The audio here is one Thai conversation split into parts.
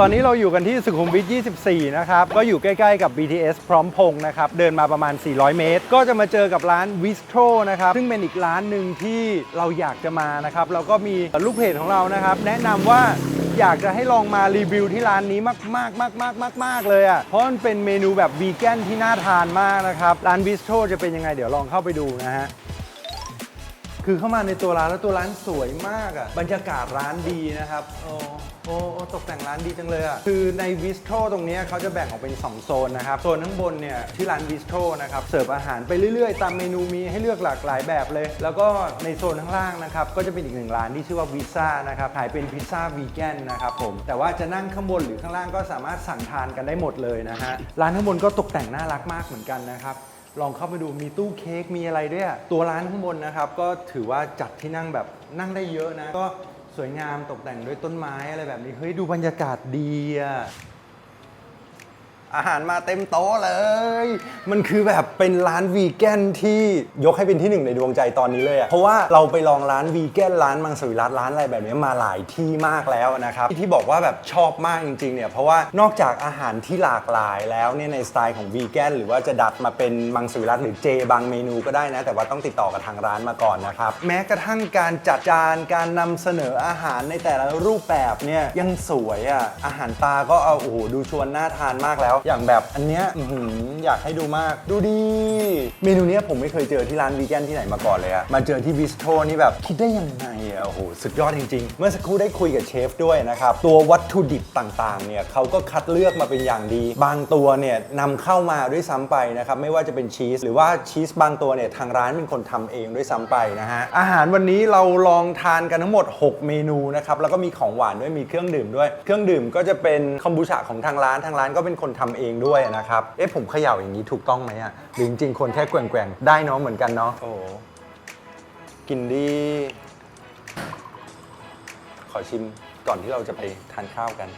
ตอนนี้เราอยู่กันที่สุขุมวิท 24 นะครับ ก็อยู่ใกล้ๆกับ BTS พร้อมพงษ์นะครับ เดินมาประมาณ 400 เมตร ก็จะมาเจอกับร้าน Bistro นะครับ ซึ่งเป็นอีกร้านหนึ่งที่เราอยากจะมานะครับ แล้วก็มีลูกเพจของเรานะครับ แนะนำว่าอยากจะให้ลองมารีวิวที่ร้านนี้มากๆมากๆมากๆเลยอะ เพราะมันเป็นเมนูแบบวีแกนที่น่าทานมากนะครับ ร้าน Bistro จะเป็นยังไงเดี๋ยวลองเข้าไปดูนะฮะ คือเข้ามาในตัวร้านแล้วตัวร้านสวยมากอะ่ะ บรรยากาศร้านดีนะครับ โอ้โอ้โอ้ตกแต่งร้านดีจังเลยอะ่ะ คือในวิสโตรตรงเนี้ยเขาจะแบ่งออกเป็น 2 โซนนะครับ โซนข้างบนเนี่ยที่ร้านวิสโตรนะครับ เสิร์ฟอาหารไปเรื่อยๆ ตามเมนูมีให้เลือกหลากหลายแบบเลย แล้วก็ในโซนข้างล่างนะครับ ก็จะเป็นอีกหนึ่งร้านที่ชื่อว่าวิซ่านะครับ ขายเป็นพิซซ่าวีแกนนะครับผม แต่ว่าจะนั่งข้างบนหรือข้างล่างก็สามารถสั่งทานกันได้หมดเลยนะฮะ ร้านข้างบนก็ตกแต่งน่ารักมากเหมือนกันนะครับ ลองเข้าไปดูมีตู้เค้กมีอะไรด้วยตัวร้านข้างบนนะครับ ก็ถือว่าจัดที่นั่งแบบนั่งได้เยอะนะ ก็สวยงามตกแต่งด้วยต้นไม้อะไรแบบนี้เฮ้ยดูบรรยากาศดีอะ อาหารมาเต็มโต๊ะเลย มันคือแบบเป็นร้านวีแกนที่ยกให้เป็นที่หนึ่งในดวงใจตอนนี้เลยอะเพราะว่าเราไปลองร้านวีแกนร้านมังสวิรัตร้านอะไรแบบนี้มาหลายที่มากแล้วนะครับที่บอกว่าแบบชอบมากจริงๆเนี่ยเพราะว่านอกจากอาหารที่หลากหลายแล้วเนี่ยในสไตล์ของวีแกนหรือว่าจะดัดมาเป็นมังสวิรัตหรือเจบางเมนูก็ได้นะ แต่ว่าต้องติดต่อกับทางร้านมาก่อนนะครับแม้กระทั่งการจัดจานการนำเสนออาหารในแต่ละรูปแบบเนี่ยยังสวยอะอาหารตาก็เอาโอ้โหดูชวนน่าทานมากแล้วอย่างแบบอันเนี้ยอื้อหืออยากให้ดูมาก ดูดีเมนูเนี้ยผมไม่เคยเจอที่ร้านวีแกนที่ไหนมาก่อนเลยอะมาเจอที่บิสโตรนี่แบบคิดได้ยังไงอะโอ้โหสุดยอดจริง ๆ เมื่อสักครู่ได้คุยกับเชฟด้วยนะครับตัววัตถุดิบต่างๆเนี่ยเขาก็คัดเลือกมาเป็นอย่างดี บางตัวเนี่ยนำเข้ามาด้วยซ้ำไปนะครับไม่ว่าจะเป็นชีสหรือว่าชีสบางตัวเนี่ยทางร้านเป็นคนทำเองด้วยซ้ำไปนะฮะอาหารวันนี้เราลองทานกันทั้งหมด 6 เมนูนะครับแล้วก็มีของหวานด้วยมีเครื่องดื่มด้วย เครื่องดื่มก็จะเป็นคอมบูชาของทางร้านทางร้านก็เป็นคนทำเองด้วยนะครับ เอ๊ะผมเขย่าอย่างนี้ถูกต้องไหมอะหรือจริงๆคนแค่แกว่งๆได้เนาะเหมือนกันเนาะโอ้โหกินดี ขอชิมก่อนที่เราจะไปทานข้าวกัน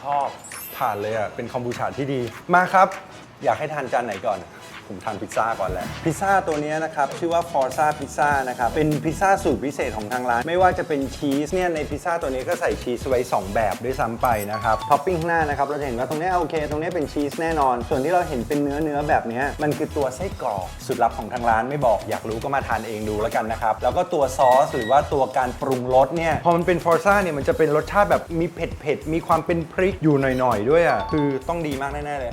ชอบผ่านเลยอะเป็นคอมบูชาที่ดีมาครับ อยากให้ทานจานไหนก่อน ผมทานพิซซ่าก่อนแหละพิซซ่าตัวนี้นะครับชื่อว่า Forza Pizza นะครับเป็นพิซซ่าสูตรพิเศษของทางร้าน ไม่ว่าจะเป็นชีสเนี่ยในพิซซ่าตัวนี้ก็ใส่ชีสไว้2 แบบด้วยซ้ำไปนะครับท็อปปิ้งข้างหน้านะครับเราจะเห็นว่าตรงนี้โอเค ตรงนี้เป็นชีสแน่นอน ส่วนที่เราเห็นเป็นเนื้อเนื้อแบบนี้มันคือตัวไส้กรอกสุดลับของทางร้านไม่บอกอยากรู้ก็มาทานเองดูแล้วกันนะครับแล้วก็ตัวซอสหรือว่าตัวการปรุงรสเนี่ยพอมันเป็นฟอร์ซ่าเนี่ยมันจะเป็นรสชาติแบบมีเผ็ดเผ็ดมีความเป็นพริกอยู่หน่อยๆด้วยอะคือต้องดีมากแน่ๆเลย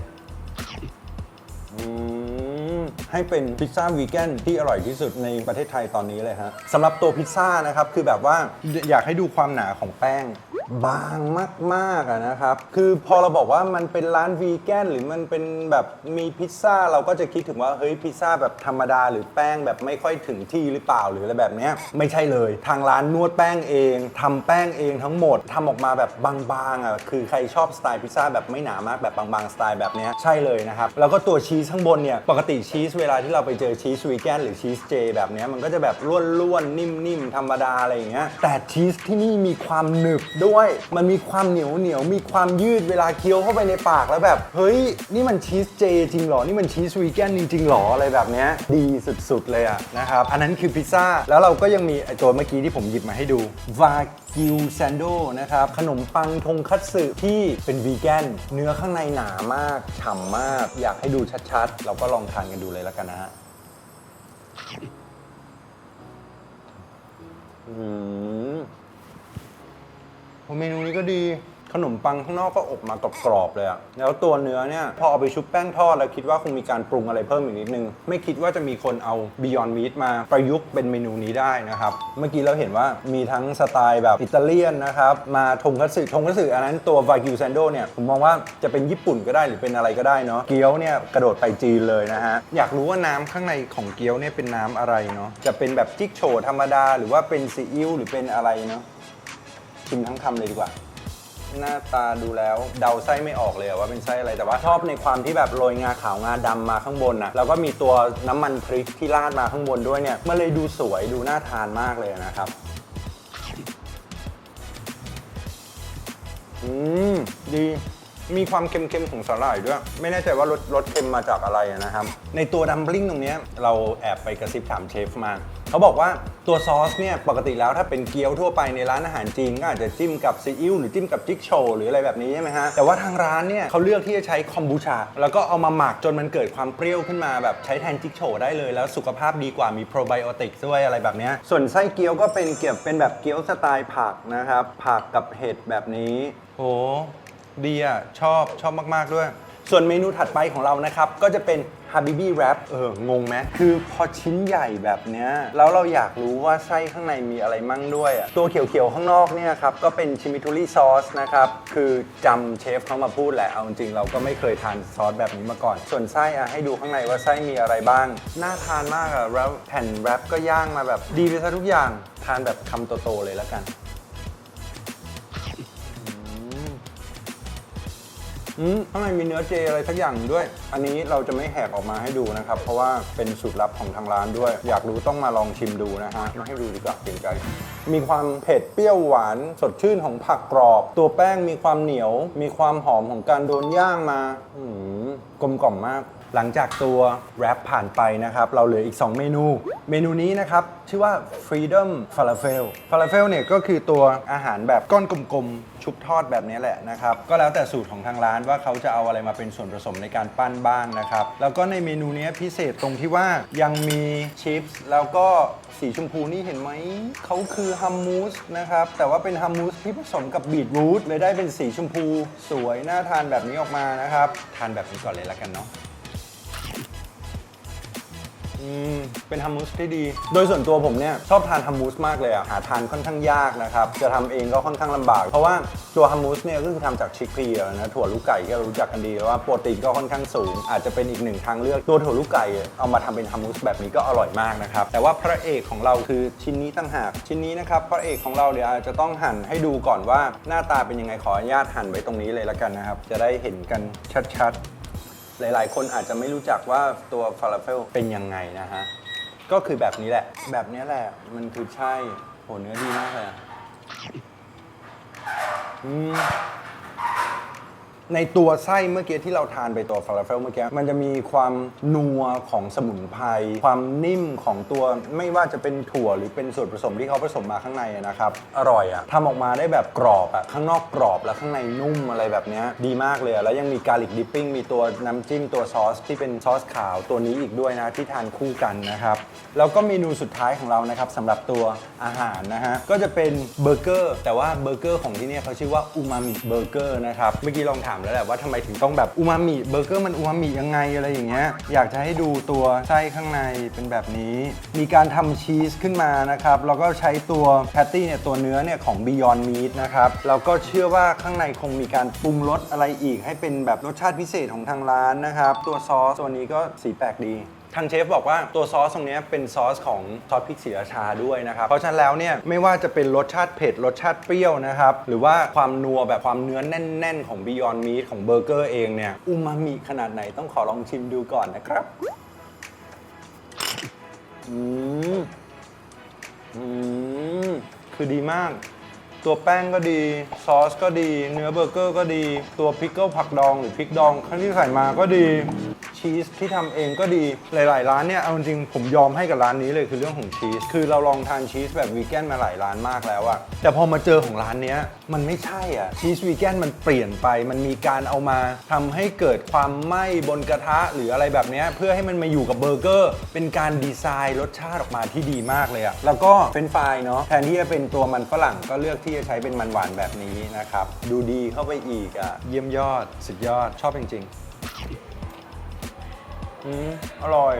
อืม ให้เป็นพิซซ่าวีแกนที่อร่อยที่สุดในประเทศไทยตอนนี้เลยฮะสำหรับตัวพิซซ่านะครับคือแบบว่าอยากให้ดูความหนาของแป้งบางมากๆอะนะครับ คือพอเราบอกว่ามันเป็นร้านวีแกนหรือมันเป็นแบบมีพิซซ่าเราก็จะคิดถึงว่าเฮ้ยพิซซ่าแบบธรรมดา หรือแป้งแบบไม่ค่อยถึงที่หรือเปล่าหรืออะไรแบบเนี้ยไม่ใช่เลย ทางร้านนวดแป้งเองทำแป้งเองทั้งหมดทำออกมาแบบบางๆอะคือใครชอบสไตล์พิซซ่าแบบไม่หนามากแบบบางๆสไตล์แบบเนี้ยใช่เลยนะครับแล้วก็ตัวชีสข้างบนเนี่ยปกติชีสเวลาที่เราไปเจอชีสวีแกนหรือชีสเจแบบเนี้ยมันก็จะแบบร่วนๆ นิ่มๆ ธรรมดาอะไรอย่างเงี้ยแต่ชีสที่นี่มีความหนึบด้วย มันมีความเหนียวเหนียวมีความยืดเวลาเคี้ยวเข้าไปในปากแล้วแบบ เฮ้ย นี่มันชีสเจจริงเหรอ นี่มันชีสวีแกนจริงหรออะไรแบบเนี้ยดีสุดๆเลยอะนะครับอันนั้นคือพิซซ่าแล้วเราก็ยังมีไอตัวเมื่อกี้ที่ผมหยิบมาให้ดูวา กิวแซนโดนะครับ ขนมปังทงคัตสึที่เป็นวีแกน เนื้อข้างในหนามาก ฉ่ำมาก อยากให้ดูชัดๆ เราก็ลองทานกันดูเลยแล้วกันนะฮะอืมเมนูนี้ก็ดี ขนมปังข้างนอกก็อบมากรอบๆเลยอะแล้วตัวเนื้อเนี่ยพอเอาไปชุบแป้งทอดแล้วคิดว่าคงมีการปรุงอะไรเพิ่มอีกนิดนึง ไม่คิดว่าจะมีคนเอา Beyond Meat มาประยุกต์เป็นเมนูนี้ได้นะครับ เมื่อกี้เราเห็นว่ามีทั้งสไตล์แบบอิตาเลียนนะครับมาทงคัตสึทงคัตสึอันนั้นตัววากิวแซนโดเนี่ยผมมองว่าจะเป็นญี่ปุ่นก็ได้หรือเป็นอะไรก็ได้เนาะเกี๊ยวเนี่ยกระโดดไปจีนเลยนะฮะอยากรู้ว่าน้ำข้างในของเกี๊ยวเนี่ยเป็นน้ำอะไรเนาะจะเป็นแบบจิ๊กโฉธรรมดา หรือว่าเป็นซีอิ๊วหรือเป็นอะไรเนาะชิมทั้งคำเลยดีกว่า หน้าตาดูแล้วเดาไส้ไม่ออกเลยอะว่าเป็นไส้อะไรแต่ว่าชอบในความที่แบบโรยงาขาวงาดำมาข้างบนนะแล้วก็มีตัวน้ำมันพริกที่ราดมาข้างบนด้วยเนี่ยมันเลยดูสวยดูน่าทานมากเลยนะครับอืมดีมีความเค็มๆของสาหร่ายด้วย ไม่แน่ใจว่ารสรสเค็มมาจากอะไรนะครับ ในตัวดัมบลิงตรงเนี้ยเราแอบไปกระซิบถามเชฟมา เขาบอกว่าตัวซอสเนี่ยปกติแล้วถ้าเป็นเกี๊ยวทั่วไปในร้านอาหารจีนก็อาจจะจิ้มกับซีอิ๊วหรือจิ้มกับจิ๊กโชว์หรืออะไรแบบนี้ใช่ไหมฮะแต่ว่าทางร้านเนี่ยเขาเลือกที่จะใช้คอมบูชาแล้วก็เอามาหมักจนมันเกิดความเปรี้ยวขึ้นมาแบบใช้แทนจิ๊กโชว์ได้เลยแล้วสุขภาพดีกว่ามีโปรไบโอติกด้วยอะไรแบบเนี้ยส่วนไส้เกี๊ยวก็เป็นเกี่ยวเป็นแบบเกี๊ยวสไตล์ผักนะครับผักกับเห็ดแบบนี้โหดีอะชอบชอบมาก ๆด้วย ส่วนเมนูถัดไปของเรานะครับก็จะเป็น Habibi Wrap เอองงไหมคือพอชิ้นใหญ่แบบเนี้ยแล้วเราอยากรู้ว่าไส้ข้างในมีอะไรมั่งด้วยอะตัวเขียวๆข้างนอกเนี่ยครับ ก็เป็นชิมิทูรี่ซอสนะครับ คือจำเชฟเขามาพูดแหละ เอาจริงๆเราก็ไม่เคยทานซอสแบบนี้มาก่อน ส่วนไส้อะให้ดูข้างในว่าไส้มีอะไรบ้าง น่าทานมากอะแล้วแผ่นแรปก็ย่างมาแบบดีไปซะทุกอย่างทานแบบคำโตๆเลยแล้วกัน อืมข้างในมีเนื้อเจอะไรสักอย่างด้วย อันนี้เราจะไม่แหกออกมาให้ดูนะครับ เพราะว่าเป็นสูตรลับของทางร้านด้วย อยากรู้ต้องมาลองชิมดูนะฮะมาให้ดูดีกว่าเกรงใจ มีความเผ็ดเปรี้ยวหวานสดชื่นของผักกรอบ ตัวแป้งมีความเหนียว มีความหอมของการโดนย่างมา อืมกลมกล่อมมาก หลังจากตัวแรปผ่านไปนะครับ เราเหลืออีก 2 เมนู เมนูนี้นะครับ ชื่อว่า Freedom Falafel Falafel เนี่ยก็คือตัวอาหารแบบก้อนกลมๆ ชุบทอดแบบนี้แหละนะครับ ก็แล้วแต่สูตรของทางร้านว่าเขาจะเอาอะไรมาเป็นส่วนผสมในการปั้นบ้างนะครับ แล้วก็ในเมนูนี้พิเศษตรงที่ว่ายังมีชิปส์แล้วก็สีชมพูนี่เห็นไหม เขาคือฮัมมูสนะครับ แต่ว่าเป็นฮัมมูสที่ผสมกับบีทรูทเลยได้เป็นสีชมพู สวยน่าทานแบบนี้ออกมานะครับ ทานแบบนี้ก่อนเลยละกันเนาะ อืมเป็นฮัมมูสที่ดี โดยส่วนตัวผมเนี่ยชอบทานฮัมมูสมากเลยอะหาทานค่อนข้างยากนะครับ จะทำเองก็ค่อนข้างลำบาก เพราะว่าตัวฮัมมูสเนี่ยก็คือทำจากชิคพีนะ ถั่วลูกไก่ที่เรารู้จักกันดีว่าโปรตีนก็ค่อนข้างสูง อาจจะเป็นอีกหนึ่งทางเลือก ตัวถั่วลูกไก่เอามาทำเป็นฮัมมูสแบบนี้ก็อร่อยมากนะครับ แต่ว่าพระเอกของเราคือชิ้นนี้ตั้งหาก ชิ้นนี้นะครับพระเอกของเราเดี๋ยวอาจจะต้องหั่นให้ดูก่อนว่าหน้าตาเป็นยังไงขออนุญาตหั่นไว้ตรงนี้เลยละกันนะครับ จะได้เห็นกันชัดๆ หลาย ๆ คนอาจจะไม่รู้จักว่าตัวฟาลาเฟลเป็นยังไงนะฮะ ก็คือแบบนี้แหละ แบบนี้แหละ มันคือใช่โหเนื้อดีมากเลยอะอืม ในตัวไส้เมื่อกี้ที่เราทานไปตัวฟาลาเฟลเมื่อกี้มันจะมีความนัวของสมุนไพรความนิ่มของตัวไม่ว่าจะเป็นถั่วหรือเป็นส่วนผสมที่เขาผสมมาข้างในนะครับ อร่อยอะทำออกมาได้แบบกรอบอะข้างนอกกรอบแล้วข้างในนุ่มอะไรแบบเนี้ยดีมากเลยแล้วยังมีการลิกดิปปิ้งมีตัวน้ำจิ้มตัวซอสที่เป็นซอสขาวตัวนี้อีกด้วยนะที่ทานคู่กันนะครับแล้วก็เมนูสุดท้ายของเรานะครับสำหรับตัวอาหารนะฮะก็จะเป็นเบอร์เกอร์แต่ว่าเบอร์เกอร์ของที่นี่เขาชื่อว่าอูมามิเบอร์เกอร์นะครับเมื่อกี้ลองถามแล้วแหละว่าทำไมถึงต้องแบบอูมามิเบอร์เกอร์มันอูมามิยังไงอะไรอย่างเงี้ยอยากจะให้ดูตัวไส้ข้างในเป็นแบบนี้ มีการทำชีสขึ้นมานะครับแล้วก็ใช้ตัวแพตตี้เนี่ยตัวเนื้อเนี่ยของ Beyond Meat นะครับแล้วก็เชื่อว่าข้างในคงมีการปรุงรสอะไรอีก ให้เป็นแบบรสชาติพิเศษของทางร้านนะครับตัวซอสตัวนี้ก็สีแปลกดี ทางเชฟบอกว่าตัวซอสตรงนี้เป็นซอสของซอสพริกศรีราชาด้วยนะครับ เพราะฉะนั้นแล้วเนี่ยไม่ว่าจะเป็นรสชาติเผ็ดรสชาติเปรี้ยวนะครับ หรือว่าความนัวแบบความเนื้อแน่น ๆ ของ Beyond Meat ของเบอร์เกอร์เองเนี่ยอูมามิขนาดไหนต้องขอลองชิมดูก่อนนะครับอืมอืมคือดีมาก ตัวแป้งก็ดี ซอสก็ดี เนื้อเบอร์เกอร์ก็ดี ตัวพริกเกิลผักดองหรือพริกดองข้างที่ใส่มาก็ดี ชีสที่ทำเองก็ดีหลาย ๆ ร้านเนี่ยเอาจริงๆผมยอมให้กับร้านนี้เลยคือเรื่องของชีสคือเราลองทานชีสแบบวีแกนมาหลายร้านมากแล้วอะแต่พอมาเจอของร้านเนี้ยมันไม่ใช่อะชีสวีแกนมันเปลี่ยนไป มันมีการเอามาทำให้เกิดความไหม้บนกระทะหรืออะไรแบบเนี้ยเพื่อให้มันมาอยู่กับเบอร์เกอร์ เป็นการดีไซน์รสชาติออกมาที่ดีมากเลยอะแล้วก็เป็นไฟรายเนาะแทนที่จะเป็นตัวมันฝรั่งก็เลือกที่จะใช้เป็นมันหวานแบบนี้นะครับดูดีเข้าไปอีกอะเยี่ยมยอดสุดยอดชอบจริง ๆ อืมอร่อย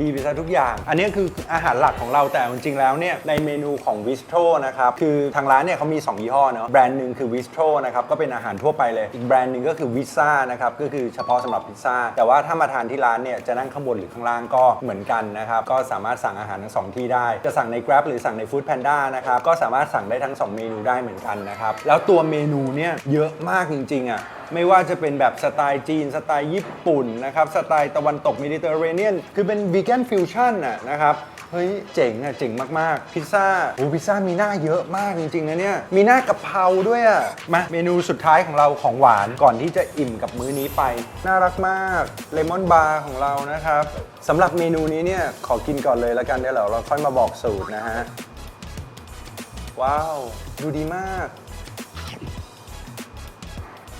ดีไปซะทุกอย่าง อันนี้คืออาหารหลักของเราแต่จริงๆแล้วเนี่ยในเมนูของวิสโตรนะครับ คือทางร้านเนี่ยเขามี 2 ยี่ห้อเนาะแบรนด์หนึ่งคือวิสโตรนะครับ ก็เป็นอาหารทั่วไปเลย อีกแบรนด์หนึ่งก็คือวิซ่านะครับ ก็คือเฉพาะสำหรับพิซซ่า แต่ว่าถ้ามาทานที่ร้านเนี่ยจะนั่งข้างบนหรือข้างล่างก็เหมือนกันนะครับ ก็สามารถสั่งอาหารทั้งสองที่ได้ จะสั่งใน Grab หรือสั่งใน Food Panda นะครับ ก็สามารถสั่งได้ทั้งสองเมนูได้เหมือนกันนะครับ แล้วตัวเมนูเนี่ยเยอะมากจริงๆอะไม่ว่าจะเป็นแบบสไตล์จีนสไตล์ญี่ปุ่นนะครับสไตล์ตะวันตกเมดิเตอร์เรเนียนคือเป็นวีแกนฟิวชั่นน่ะนะครับเฮ้ยเจ๋งอะเจ๋งมาก ๆ พิซซ่าโอ้พิซซ่ามีหน้าเยอะมากจริง ๆ นะเนี่ย มีหน้ากะเพราด้วยอะมาเมนูสุดท้ายของเราของหวานก่อนที่จะอิ่มกับมื้อนี้ไป น่ารักมากเลมอนบาร์ของเรานะครับสำหรับเมนูนี้เนี่ย ขอกินก่อนเลยแล้วกันเดี๋ยวเราเราค่อยมาบอกสูตรนะฮะ ว้าว ดูดีมาก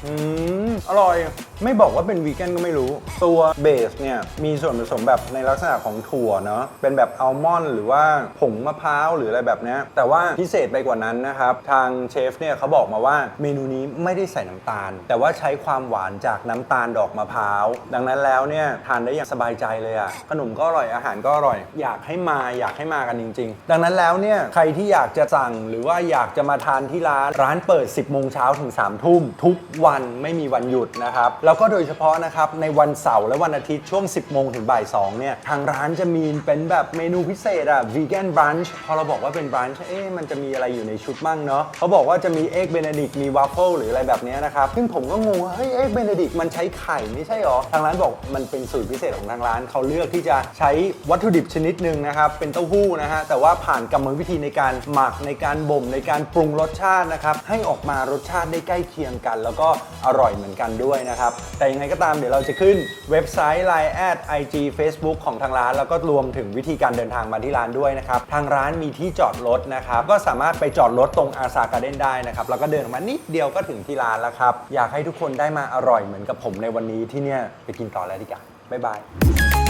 อืมอร่อย ไม่บอกว่าเป็นวีแกนก็ไม่รู้ ตัวเบสเนี่ยมีส่วนผสมแบบในลักษณะของถั่วเนาะเป็นแบบอัลมอนด์หรือว่าผงมะพร้าวหรืออะไรแบบนี้แต่ว่าพิเศษไปกว่านั้นนะครับ ทางเชฟเนี่ยเขาบอกมาว่าเมนูนี้ไม่ได้ใส่น้ำตาล แต่ว่าใช้ความหวานจากน้ำตาลดอกมะพร้าว ดังนั้นแล้วเนี่ยทานได้อย่างสบายใจเลยอะขนมก็อร่อยอาหารก็อร่อย อยากให้มาอยากให้มากันจริง ๆ ดังนั้นแล้วเนี่ยใครที่อยากจะสั่งหรือว่าอยากจะมาทานที่ร้านร้านเปิด 10โมงเช้าถึง3ทุ่มทุกวันไม่มีวันหยุดนะครับแล้วก็โดยเฉพาะนะครับในวันเสาร์และวันอาทิตย์ช่วง 10 โมงถึงบ่าย2เนี่ยทางร้านจะมีเป็นแบบเมนูพิเศษอะวีแกนบรันช์พอเราบอกว่าเป็นบรันช์เอ๊ะมันจะมีอะไรอยู่ในชุดมั่งเนาะเขาบอกว่าจะมีเอ็กเบเนดิกมีวาฟเฟิลหรืออะไรแบบนี้นะครับซึ่งผมก็งงว่าเฮ้ยเอ็กเบเนดิกมันใช้ไข่ไม่ใช่หรอทางร้านบอกมันเป็นสูตรพิเศษของทางร้านเขาเลือกที่จะใช้วัตถุดิบชนิดหนึ่งนะครับเป็นเต้าหู้นะฮะแต่ว่าผ่านกรรมวิธีในการหมักในการบ่มในการปรุงรสชาตินะครับให้ออกมารสชาติได้ใกล้เคียงกัน แล้วก็อร่อยเหมือนกันด้วยนะครับแต่ยังไงก็ตามเดี๋ยวเราจะขึ้นเว็บไซต์ Line แอด IG Facebook ของทางร้าน แล้วก็รวมถึงวิธีการเดินทางมาที่ร้านด้วยนะครับ ทางร้านมีที่จอดรถนะครับ ก็สามารถไปจอดรถตรงอาซาการ์เด้นได้นะครับ แล้วก็เดินออกมานิดเดียวก็ถึงที่ร้านแล้วครับ อยากให้ทุกคนได้มาอร่อยเหมือนกับผมในวันนี้ที่เนี่ยไปกินต่อแล้วดีกว่าบ๊ายบาย